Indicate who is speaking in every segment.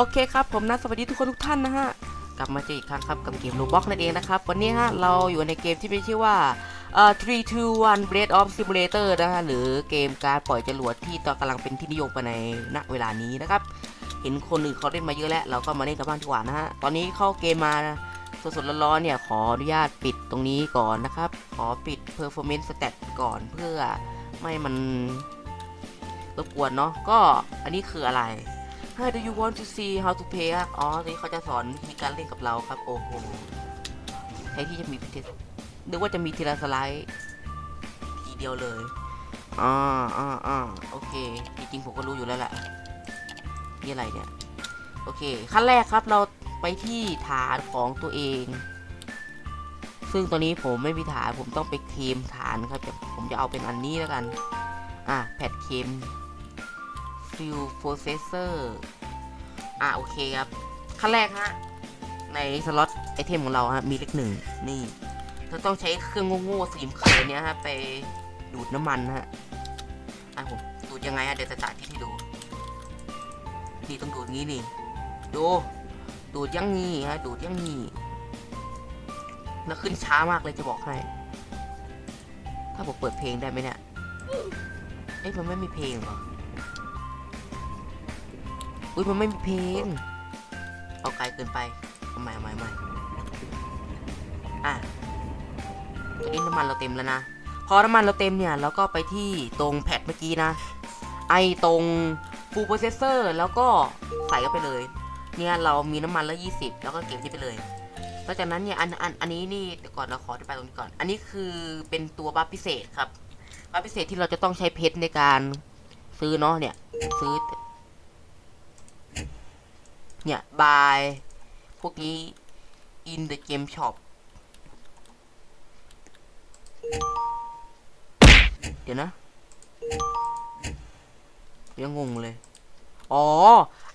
Speaker 1: โอเคครับผมนะสวัสดีทุกคนทุกท่านนะฮะกลับมาเจออีกครั้งครับกับเกม Roblox นั่นเองนะครับ วันนี้ฮะเราอยู่ในเกมที่มีชื่อว่าเอ่อ3 2 1 Blade of Simulator นะฮะหรือเกมการปล่อยจรวดที่ตอนกำลังเป็นที่นิยมไปในณเวลานี้นะครับ เห็นคนอื่นเขาเล่นมาเยอะแล้ว เราก็มาเล่นกันบ้างดีกว่านะฮะตอนนี้เข้าเกมมาสดๆร้อนๆเนี่ยขออนุญาตปิดตรงนี้ก่อนนะครับ ขอปิด performance stat ก่อนเพื่อไม่มันรบกวนเนาะก็อันนี้คืออะไร Hi do you want to see how to play อะอ๋อทีนี้เขาจะสอนวิธีการเล่นกับเราครับ โอ้โหใช้ที่จะมีพิเศษนึกว่าจะมีทีละสไลด์ทีเดียวเลยอ่าอ่าอ่าโอเค จริงๆ ผมก็รู้อยู่แล้วแหละนี่อะไรเนี่ย โอเค ขั้นแรกครับเราไปที่ฐานของตัวเอง ซึ่งตอนนี้ผมไม่มีฐาน ผมต้องไปเคมฐานครับ ผมจะเอาเป็นอันนี้แล้วกัน อะ แพดเคม ฟิลโปรเซสเซอร์อะโอเคครับ ขั้นแรกฮะ ในสล็อตไอเทมของเราฮะ มีเลขหนึ่งนี่เราต้องใช้เครื่องโง่ๆสีมเขียวเนี้ยฮะ ไปดูดน้ำมันฮะ อะผมดูดยังไงฮะ เดี๋ยวจะจ่ายที่ให้ดู นี่ต้องดูดงี้นี่ ดู ดูดยังงี้ฮะ ดูดยังงี้แล้วขึ้นช้ามากเลยจะบอกให้ ถ้าผมเปิดเพลงได้ไหมเนี่ย เอ๊ะมันไม่มีเพลงหรอ อุ้ยมันไม่มีเพลง เอาไกลเกินไปเอาใหม่เอาใหม่เอาใหม่อะตอนนี้น้ำมันเราเต็มแล้วนะ พอน้ำมันเราเต็มเนี่ยเราก็ไปที่ตรงแพดเมื่อกี้นะ ไอตรง full processor แล้วก็ใส่เข้าไปเลย เนี่ยเรามีน้ำมันแล้ว20 แล้วก็เก็บที่ไปเลยแล้วจากนั้นเนี่ยอันอันอันนี้นี่เดี๋ยวก่อนเราขออธิบายตรงนี้ก่อน อันนี้คือเป็นตัวบัฟพิเศษครับบัฟพิเศษที่เราจะต้องใช้เพชรในการซื้อเนาะเนี่ย ซื้อ เนี่ยบายพวกนี้ in the game shop เดี๋ยวนะ ยังงงเลย อ๋อ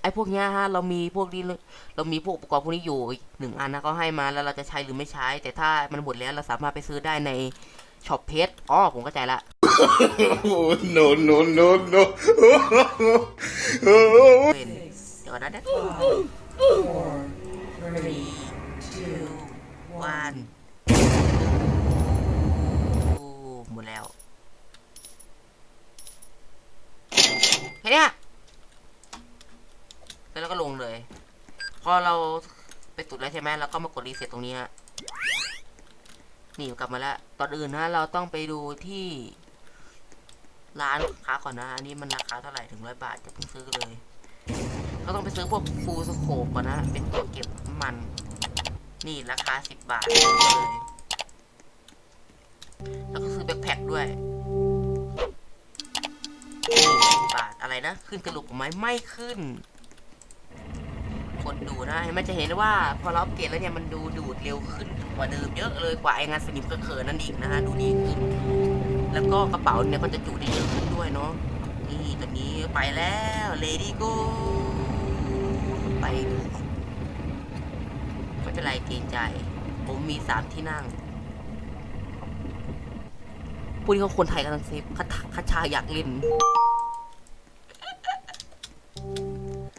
Speaker 1: ไอพวกเนี้ยฮะ เรามีพวกนี้เลยเรามีพวกอุปกรณ์พวกนี้อยู่หนึ่งอันนะเขาให้มาแล้วเราจะใช้หรือไม่ใช้ แต่ถ้ามันหมดแล้วเราสามารถไปซื้อได้ในช็อปเพชรอ๋อ ผมเข้าใจละ
Speaker 2: Oh, no, no, no, no.
Speaker 1: เป็นเดี๋ยวก่อนนะเดี๋ยว
Speaker 3: four, three,
Speaker 1: three two one โอ้หมดแล้วแค่เนี้ยแล้วเราก็ลงเลย พอเราไปตุดแล้วใช่ไหมเราก็มากดรีเซ็ตตรงนี้ฮะนี่กลับมาแล้วตอนอื่นนะเราต้องไปดูที่ร้านค้าก่อนนะ อันนี้มันราคาเท่าไหร่ถึงร้อยบาทจะเพิ่งซื้อเลย ก็ต้องไปซื้อพวกฟูลสโคปก่อนนะ เป็นตัวเก็บน้ำมัน นี่ราคาสิบบาทเลยแล้วก็ซื้อแบ็คแพ็คด้วยสิบบาทอะไรนะ ขึ้นกระลุกไหมไม่ขึ้นกดดูนะเห็นมันจะเห็นว่า พอเราอัปเกรดแล้วเนี่ยมันดูดูดเร็วขึ้นกว่าเดิมเยอะเลยกว่าไองานสนิมกระเขินนั่นอีกนะฮะดูดีขึ้น แล้วก็กระเป๋าเนี่ยก็จะจุได้เยอะขึ้นด้วยเนาะนี่ตอนนี้ไปแล้วเลดี้โก ไปไม่เป็นไรเกรงใจ ผมมีสามที่นั่งพูดที่เขาคนไทยกันทั้งเซฟคัชคัชาอยากเล่น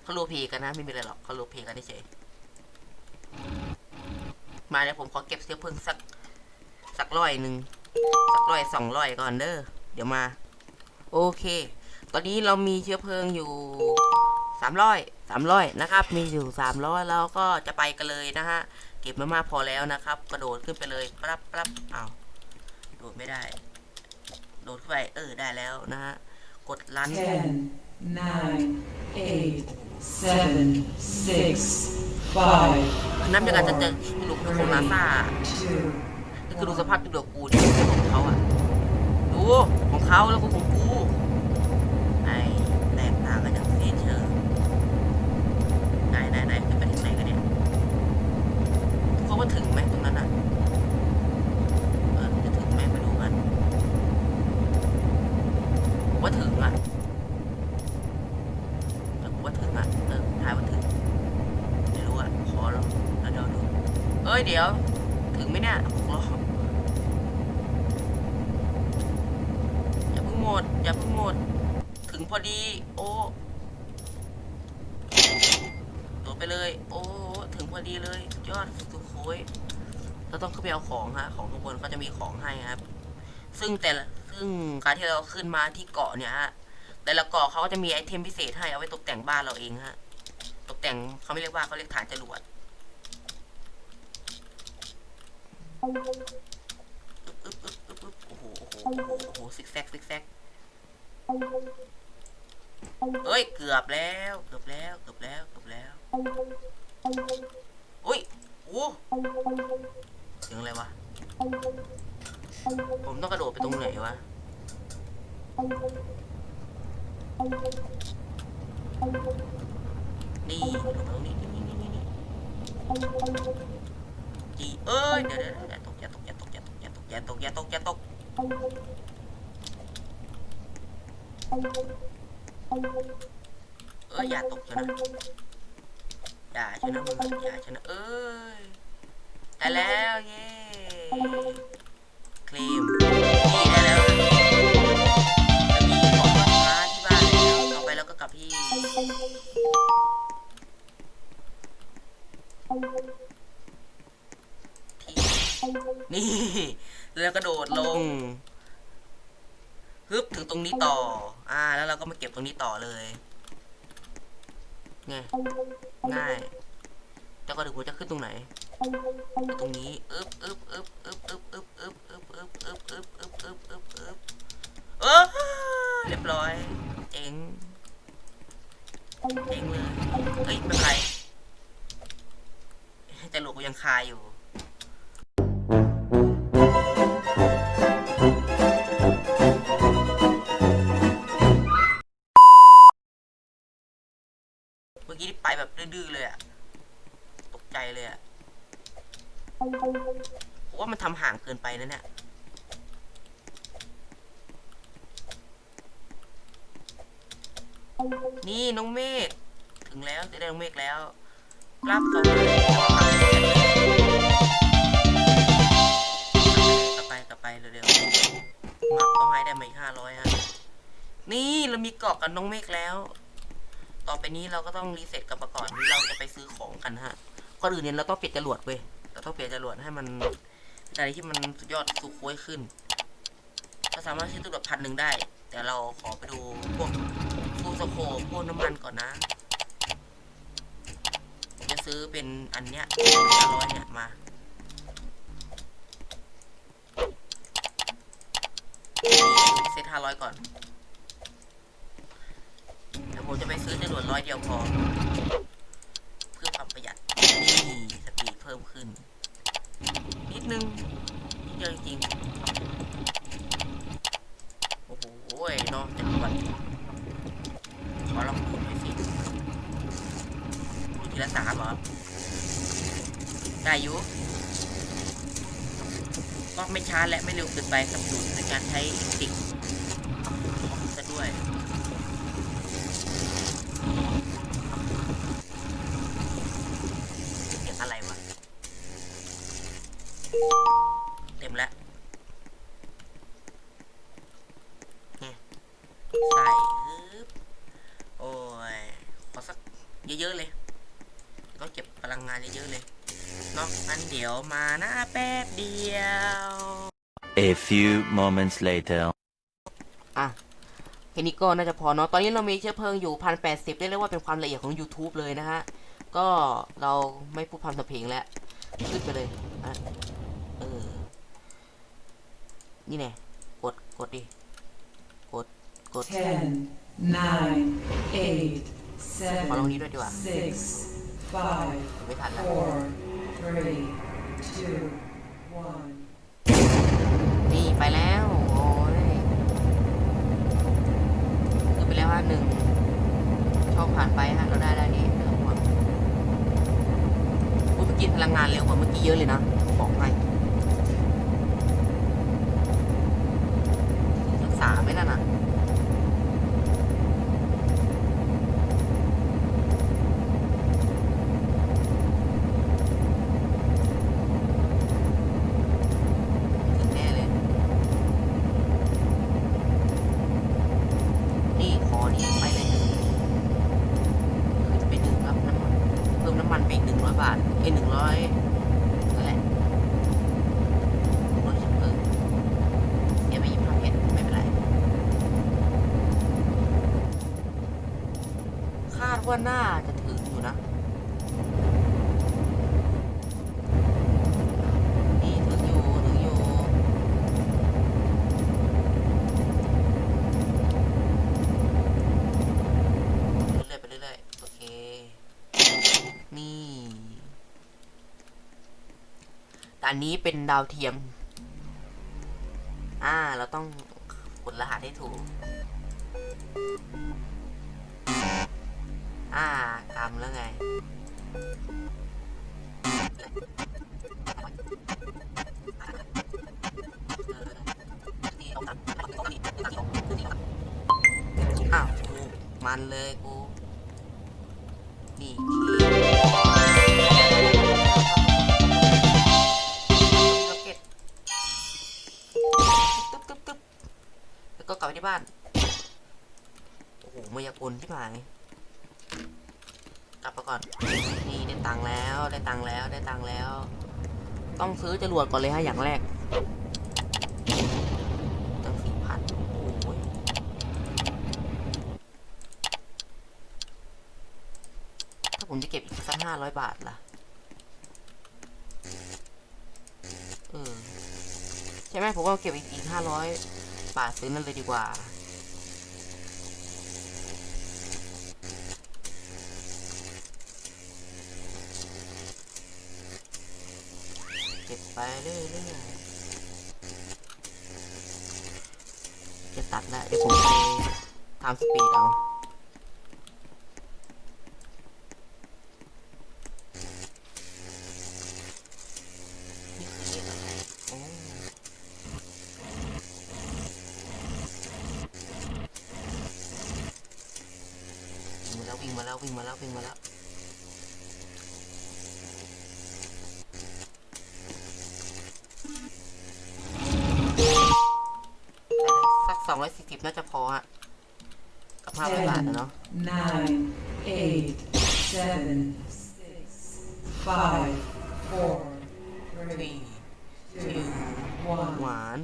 Speaker 1: เขาโลเพกันนะ ไม่มีอะไรหรอกเขาโลเพกันเฉยมาเดี๋ยวผมขอเก็บเสื้อเพลิงสัก สักร้อยหนึ่งสักร้อยสองร้อยก่อนเด้อเดี๋ยวมา โอเค ตอนนี้เรามีเชื้อเพลิงอยู่ สามร้อยสามร้อยนะครับ มีอยู่สามร้อยเราก็จะไปกันเลยนะฮะ เก็บมามากพอแล้วนะครับ กระโดดขึ้นไปเลยปั๊บปั๊บอ้าวโดดไม่ได้ โดดขึ้นไป เออ ได้แล้วนะฮะ กดลัน
Speaker 3: ten, nine, eight, seven, six, five,
Speaker 1: น้ำจากการจะเจอหลุมของนาซา
Speaker 3: two,
Speaker 1: นี่คือดูสภาพที่เดือกูนี่ของเขาอะดูของเขาแล้วก็ของกูไอแตกต่างกันอย่างสิ้นเชิง ไหนไหนไหนขึ้นไปถึงไหนกันเนี่ยเขาว่าถึงไหมตรงนั้นอะเออจะถึงไหมไปดูกันผมว่าถึงอะเออผมว่าถึงอะเออทายว่าถึงไม่รู้อะขอลองแล้วเดี๋ยวดูเอ้ยเดี๋ยว ถึงไหมเนี่ยหกรอบอย่าเพิ่งหมด อย่าเพิ่งหมด ถึงพอดี โอ้ ไปเลย โอ้ถึงพอดีเลยยอดสุดโค้ยเราต้องขึ้นไปเอาของฮะของทุกคนก็จะมีของให้ครับ ซึ่งแต่ละซึ่งการที่เราขึ้นมาที่เกาะเนี่ยฮะแต่ละเกาะเขาก็จะมีไอเทมพิเศษให้เอาไว้ตกแต่งบ้านเราเองฮะตกแต่งเขาไม่เรียกว่าเขาเรียกฐานจรวดโอ้โหโอ้โหโอ้โหโอ้โหซิกแซกซิกแซกเอ้ย เกือบแล้ว เกือบแล้ว เกือบแล้ว เกือบแล้ว อุ้ยโอ้เสียงอะไรวะ ผมต้องกระโดดไปตรงไหนวะ นี่ตรงนี้นี่นี่นี่นี่จีเอ้ย เดี๋ยวเดี๋ยวอย่าตกอย่าตกอย่าตกอย่าตกอย่าตกอย่าตกอย่าตกอย่าตกเอ้ยอย่าตกชนะ อย่าชนะมึงอย่าชนะเอ้ยได้แล้วเย้เคลมนี่ได้แล้วจะมีของมาที่บ้านแล้วเอาไปแล้วก็กลับที่นี่แล้วกระโดดลงฮึบถึงตรงนี้ต่อ อ่า แล้วเราก็มาเก็บตรงนี้ต่อเลยไง ง่ายเจ้ากระดูกหัวจะขึ้นตรงไหน ตรงนี้อึ๊บอึ๊บอึ๊บอึ๊บอึ๊บอึ๊บอึ๊บอึ๊บอึ๊บอึ๊บอึ๊บอึ๊บอึ๊บอึ๊บอึ๊บเออเรียบร้อย เจ๋ง เจ๋งเลย เฮ้ยไม่เป็นไรแต่หลวกกูยังคาอยู่ ผมว่ามันทำห่างเกินไปนะเนี่ย นี่น้องเมฆถึงแล้วจะได้น้องเมฆแล้วกลับเข้ามากลับไปกลับไปเร็วๆมับต้องให้ได้มาอีกห้าร้อยฮะ นี่เรามีเกาะกับน้องเมฆแล้ว ต่อไปนี้เราก็ต้องรีเซ็ตกับก่อนเราจะไปซื้อของกันฮะก่อนอื่นเนี่ยเราต้องปลี่ยนจรวดเว้ย เราต้องเปลี่ยนจรวดให้มันอะไรที่มันสุดยอดสุดโค้ยขึ้นเราสามารถซื้อจรวดพันหนึ่งได้ แต่เราขอไปดูพวกฟูสโคพวกน้ำมันก่อนนะผมจะซื้อเป็นอันเนี้ยร้อยเนี่ยมาเซตห้าร้อยก่อนเดี๋ยวผมจะไปซื้อจรวดร้อยเดียวพอ เพื่อความประหยัด นี่สปีดเพิ่มขึ้น นิดนึงนิดเดียวจริงโอ้โหเนาะจรวดขอลองดูหน่อยสิดูทีละสามเหรอได้อยู่ก็ไม่ช้าและไม่เร็วเกินไปครับในการใช้ติ๊ก เยอะๆเลยต้องเก็บพลังงานเยอะๆเลยเนาะงั้นเดี๋ยวมานะแป๊บเดียว
Speaker 4: A few moments later.
Speaker 1: อะแค่นี้ก็น่าจะพอเนาะ ตอนนี้เรามีเชื้อเพลิงอยู่พันแปดสิบเรียกได้ว่าเป็นความละเอียดของ YouTube เลยนะฮะ ก็เราไม่พูดพันสับเพลงแล้วขึ้นไปเลยอะเออ นี่แน่กด กดดิ กด กด
Speaker 3: Ten, nine, eight,
Speaker 1: ขอลง
Speaker 3: seven,
Speaker 1: นี้ด้วยดีกว่า
Speaker 3: six, five,
Speaker 1: ไม่ทันแล้ว
Speaker 3: four, three, two, one.
Speaker 1: นี่ไปแล้ว โอ้ยคือไปแล้วฮะหนึ่งช่องผ่านไปฮะเราได้ได้นี่ไม่ต้องห่วงพูดเมื่อกี้พลังงานเร็วกว่าเมื่อกี้เยอะเลยนะบอกให้ศึกษาไหมนั่นน่ะถึงแน่เลย นี่ขอนี่ไปเลยหนึ่งคือจะเป็นหนึ่งครับน้ำมันเพิ่ม มน้ำมันไปอีกหนึ่งร้อยบาทเอ้ยหนึ่งร้อยนั่นแหละร้อยสิบเออเสียไปยี่สิบห้าเพชรไม่เป็นไร คาดว่าน่าจะถึงอยู่นะ นี่ถึงอยู่ถึงอยู่ เรื่อยๆไปเรื่อยๆ โอเค นี่แต่อั นนี้เป็นดาวเทียม อ่า เราต้องกดรหัสให้ถูก อ่ากำแล้วไง อ้าวกูมันเลยกู นี่ ต้องซื้อจรวดก่อนเลยฮะอย่างแรกตั้งสี่พันโอ้ยถ้าผมจะเก็บอีกสักห้าร้อยบาทล่ะ เออ ใช่ไหมผมว่าเก็บอีกอีกห้าร้อยบาทซื้อนั่นเลยดีกว่า เก็บ ไปเรื่อยๆจะตัดแล้วเดี๋ยวผมไปทำสปีดเอานี่คือเลขอะไรโอ้วิ่งมาแล้ววิ่งมาแล้ววิ่งมาแล้ว องร้อยสี่สิบน่าจะพอฮะกับห้าร้อยบาทนะเนาะ
Speaker 3: nine, eight, seven, six, five, four, three, two,
Speaker 1: ห
Speaker 3: one.
Speaker 1: วาน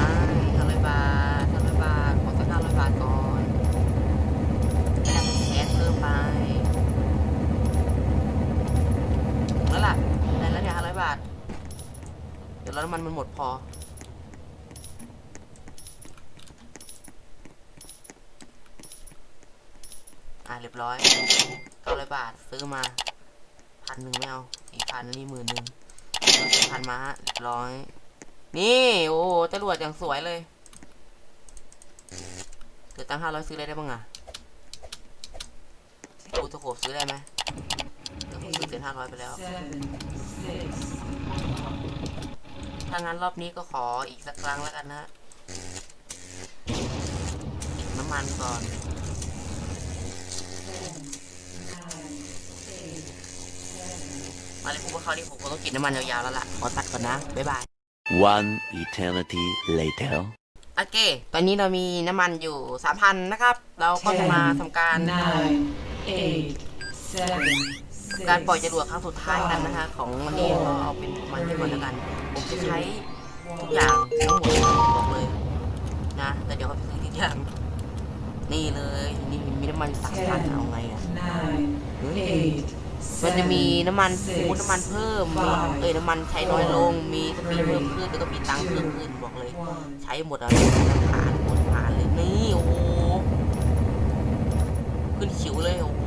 Speaker 1: อ่าห้าร้อยบาทห้าร้อยบาท ขอสักห้าร้อยบาทก่อนแล้วแอดเพิ่มไปถึงแล้วล่ะได้แล้วเนี่ยห้าร้อยบาท เดี๋ยวรถน้ำมันมันหมดพอ อ่าเรียบร้อยเก้าร้อยบาทซื้อมาพันหนึ่งไม่เอาสี่พันนี่หมื่นหนึ่งพันมาฮะเรียบร้อย นี่โอ้จรวดอย่างสวยเลยเกิดตั้งห้าร้อยซื้ออะไรได้บ้างอะกูตะโขบซื้อได้ไหมตะโขบซื้อเซ็นห้าร้อยไปแล้ว ถ้างั้นรอบนี้ก็ขออีกสักครั้งแล้วกันนะฮะน้ำมันก่อน
Speaker 3: ten, nine, eight, seven,
Speaker 1: มาเลยพวกเขาที่ผมก็ต้องกินน้ำมันยาวๆแล้วล่ะขอตัดก่อนนะ บ๊ายบาย
Speaker 4: One eternity later.
Speaker 1: โอเค ตอนนี้เรามีน้ำมันอยู่สามพันนะครับ เราก็จะมาทำการ
Speaker 3: nine, eight, seven,
Speaker 1: การปล่อยจ
Speaker 3: six,
Speaker 1: รวดครั้งสุดท้ายกันนะคะ ของวันนี้ก็เอาเป็นมันไปก่อนแล้วกัน ผมจะใช้ทุกอย่างทั้งหมดเลยบอกเลยนะแต่เดี๋ยวเขาไปซื้อทุกอย่างนี่เลยนี่มีน้ำมันสามพันเอาไงอะ
Speaker 3: nine, eight,
Speaker 1: มันจะมี
Speaker 3: seven,
Speaker 1: น้ำมัน
Speaker 3: six,
Speaker 1: ฟูดน้ำมันเพิ่มมีเอ้ยน้ำมันใช้น้อยลง มีสปีดเพิ่มขึ้นแล้วก็มีตังค์เพิ่มขึ้นบอกเลย
Speaker 3: one.
Speaker 1: ใช้หมดอะผ่านหมดผ่านเลยนี่โอ้โหขึ้นขิวเลยโอ้โห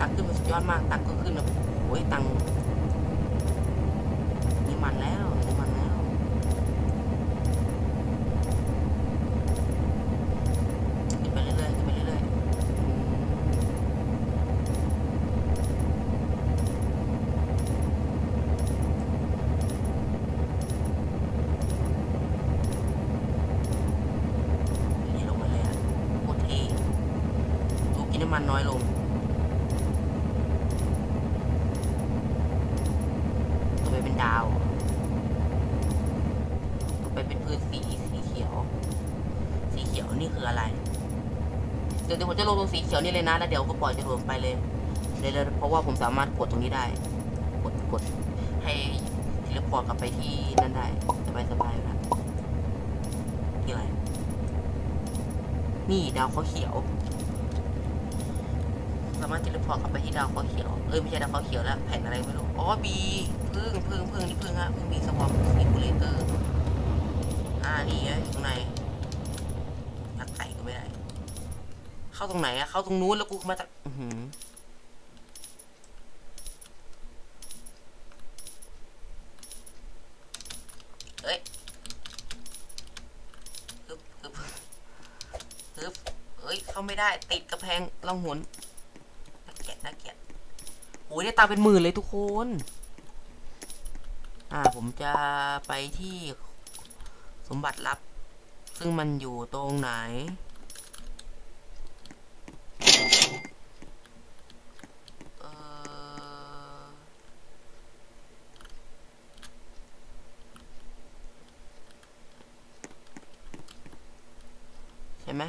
Speaker 1: ตังค์ขึ้นมาสุดยอดมากตังค์ก็ขึ้นแบบโอ้ยตังค์นี่มันแล้วนี่มันแล้วขึ้นไปเรื่อยๆขึ้นไปเรื่อยๆอืมนี่ลงมาเลยอะโคตรเท่ดูกิ นน้ำมันน้อยลง ต่อไปเป็นดาว ต่อไปเป็นพื้นสีสีเขียว สีเขียวนี่คืออะไร เดี๋ยวเดี๋ยวผมจะลงตรงสีเขียวนี่เลยนะ แล้วเดี๋ยวก็ปล่อยจะรวมไปเลยสเดี๋ยวเพราะว่าผมสามารถกดตรงนี้ได้ กดกดให้ทเลพอร์ตกลับไปที่นั่นได้สบายสบายๆครับที่อะไร นี่ดาวเขาเขียว สามารถเทเลพอร์ตกลับไปที่ดาวเขาเขียวเอ้ยไม่ใช่ดาวเขาเขียวแล้วแผ่นอะไรไม่รู้อ๋อบีพึ่งพึ่งพึ่งนี่พึ่งฮะพึ่งบีสวอปอินคูเลเตอร์อ่านี่ไงอยู่ตรงไหนนักไก่ก็ไม่ได้ เข้าตรงไหนอะเข้าตรงนู้นแล้วกูมาจากอือหือเอ้ยฮึบฮึบฮึบเอ้ยเข้าไม่ได้ติดกระแพงล่องหน น่าเกลียดน่าเกลียดโอ้ยได้ตามเป็นหมื่นเลยทุกคน อ่าผมจะไปที่สมบัติลับ ซึ่งมันอยู่ตรงไหน เออใช่ไหม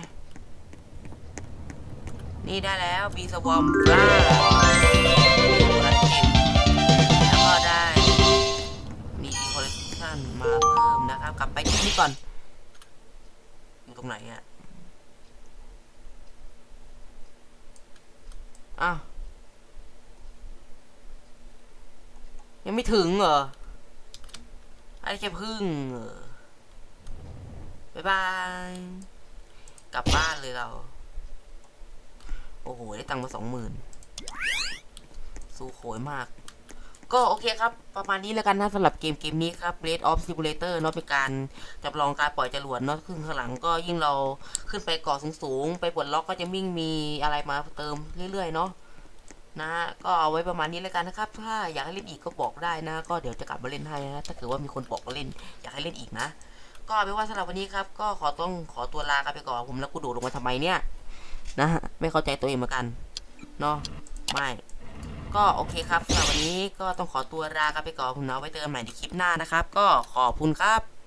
Speaker 1: นี่ได้แล้วบีสวอมบรารัดเก่งแล้วก็ได้ มีคอลเลคชันมาเพิ่มนะครับ กลับไปที่นี่ก่อนอยู่ตรงไหนอะอ้าวยังไม่ถึงเหรอไอ้แค่พึ่งเหรอบ๊ายบาย กลับบ้านเลยเรา อ้โห ได้ตังค์มาสองหมื่นสู้โขยมาก ก็โอเคครับ ประมาณนี้แล้วกันนะสำหรับเกมเกมนี้ครับ Blade of Simulator เนาะเป็นการจำลองการปล่อยจรวดเนาะขึ้นข้างหลังก็ยิ่งเราขึ้นไปเกาะสูงๆ ไปปลดล็อกก็จะมิ่งมีอะไรมาเติมเรื่อยๆเนาะนะก็เอาไว้ประมาณนี้แล้วกันนะครับ ถ้าอยากให้เล่นอีกก็บอกได้นะ ก็เดี๋ยวจะกลับมาเล่นให้นะถ้าเกิดว่ามีคนบอกมาเล่น อยากให้เล่นอีกนะ ก็เอาเป็นว่าสำหรับวันนี้ครับ ก็ขอต้องขอตัวลากันไปก่อนผมแล้วกูโดดลงมาทำไมเนี่ย นะฮะไม่เข้าใจตัวเองเหมือนกันเนาะไม่ก็โอเคครับสำหรับวันนี้ก็ต้องขอตัวลากันไปก่อนคุณน้าไว้เจอกันใหม่ในคลิปหน้านะครับ ก็ขอบคุณครับ